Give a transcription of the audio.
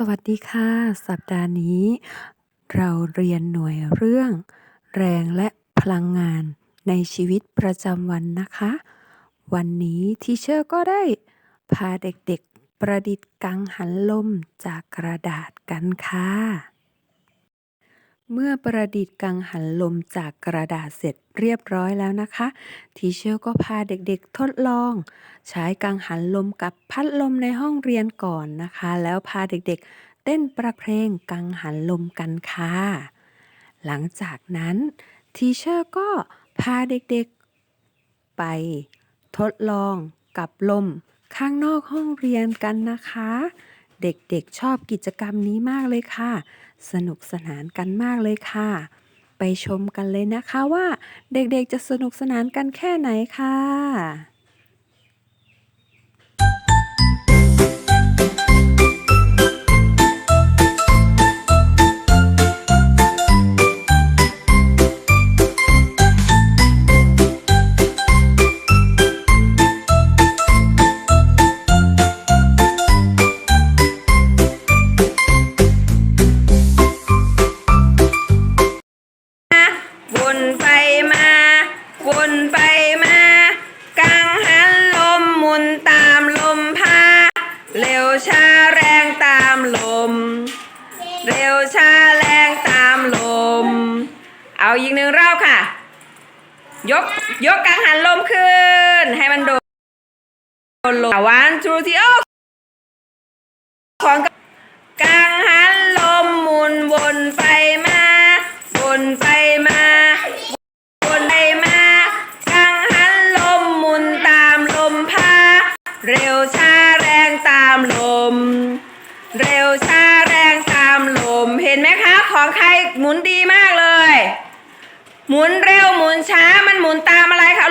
สวัสดีค่ะ สัปดาห์นี้ เราเรียนหน่วยเรื่อง แรงและพลังงานในชีวิตประจำวันนะคะ วันนี้ทีเชอร์ก็ได้พาเด็กๆประดิษฐ์กังหันลมจากกระดาษกันค่ะ เมื่อประดิษฐ์กังหันลมจากกระดาษเสร็จเรียบร้อยแล้วนะคะ ทีเชอร์ก็พาเด็กๆทดลอง ใช้กังหันลมกับพัดลมในห้องเรียนก่อนนะคะ แล้วพาเด็กๆ เต้นประเพลงกังหันลมกันค่ะ หลังจากนั้นทีเชอร์ก็พาเด็กๆ ไปทดลองกับลมข้างนอกห้องเรียนกันนะคะ เด็กๆชอบกิจกรรมนี้มากเลยค่ะ สนุกสนานกันมากเลยค่ะ ไปชมกันเลยนะคะว่า เด็กๆจะสนุกสนานกันแค่ไหนค่ะ นตามลมพาเร็วช้าแรงตามลม เร็วช้าแรงตามลม เอาอีกหนึ่งรอบค่ะ ยกยกกังหันลมขึ้น ให้มันโดนลมวันทูทีโอของกังหันลมหมุนวนไปมาวนไปมา เร็วช้าแรงตามลม เร็วช้าแรงตามลม เห็นไหมคะ ของใครหมุนดีมากเลย หมุนเร็วหมุนช้ามันหมุนตามอะไรคะ